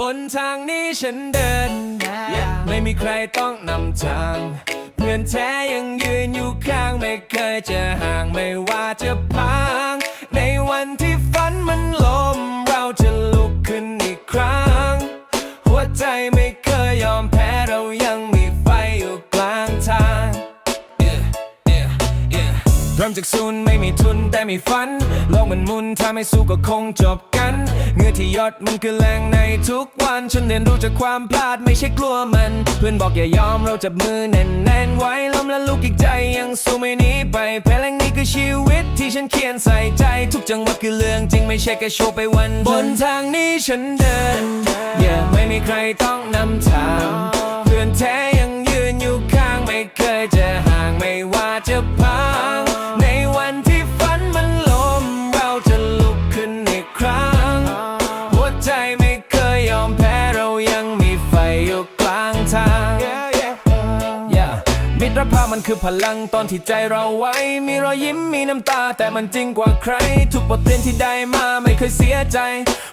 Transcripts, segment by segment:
บนทางนี้ฉันเดิน ไม่มีใครต้องนำทาง เพื่อนแท้ยังยืนอยู่ข้างไม่เคยจะห่างไม่ว่าจะพัง ในวันที่ฝันมันล้มเราจะลุกขึ้นอีกครั้ง หัวใจไม่เคยยอมแพ้เรายังมีไฟอยู่กลางทาง Yeah, yeah, yeah เริ่มจากศูนย์ไม่มีทุนแต่มีฝัน โลกมันหมุนถ้าไม่สู้ก็คงจบกัน เงื่อที่ยอดมันคือแรงในทุกวัน ฉันเรียนรู้จากความพลาดไม่ใช่กลัวมัน เพื่อนบอกอย่ายอมเราจับมือแน่นแน่นไว้ล้มและลุกอีกใจยังสู้ไม่หนีไปเพลงนี้คือชีวิตที่ฉันเขียนใส่ใจ ทุกจังหวะคือเรื่องจริงไม่ใช่แค่โชว์ไปวันบนทางนี้ฉันเดิน yeah, ไม่มีใครต้องนำทางเพื่อนแท้ยังยืนอยู่ข้างไม่เคยจะห่างไม่ว่าจะพัง ภาพมันคือพลังตอนที่ใจเราไว้ มีรอยยิ้มมีน้ำตาแต่มันจริงกว่าใคร ทุกบทเรียนที่ได้มาไม่เคยเสียใจ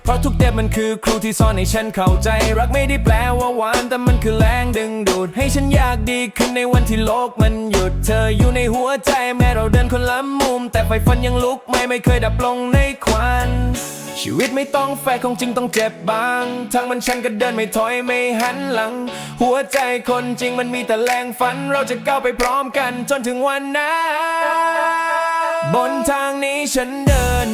เพราะทุกเด็บมันคือครูที่สอนให้ฉันเข้าใจ รักไม่ได้แปลว่าหวานแต่มันคือแรงดึงดูด ให้ฉันอยากดีขึ้นในวันที่โลกมันหยุด เธออยู่ในหัวใจแม้เราเดินคนละมุม แต่ไฟฝันยังลุกไม่ไม่เคยดับลงในควันชีวิตไม่ต้องแฟร์ของจริงต้องเจ็บบางทั้งมันฉันก็เดินไม่ถอยไม่หันหลัง หัวใจคนจริงมันมีแต่แรงฝัน เราจะก้าวไปพร้อมกันจนถึงวันนั้น บนทางนี้ฉันเดิน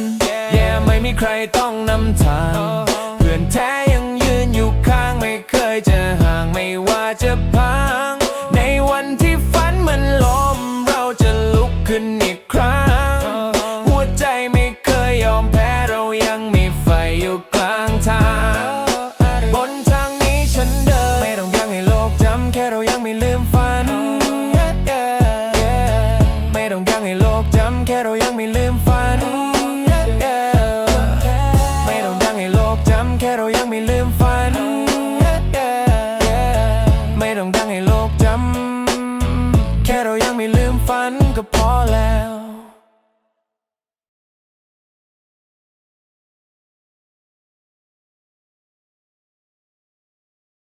แย่ไม่มีใครต้องนำทาง เพื่อนแท้ยังยืนอยู่ข้างไม่เคยจะห่างไม่ว่าจะพัง ในวันที่ฝันมันล้มเราจะลุกขึ้นอีกครั้ง หัวใจไม่เคยยอมแพ้เรายังมีไฟอยู่กลางทาง โลกจำแค่เรายังไม่ลืมฝัน ไม่ต้องดังให้โลกจำแค่เรายังไม่ลืมฝัน ไม่ต้องดังให้โลกจำแค่เรายังไม่ลืมฝันก็พอแล้ว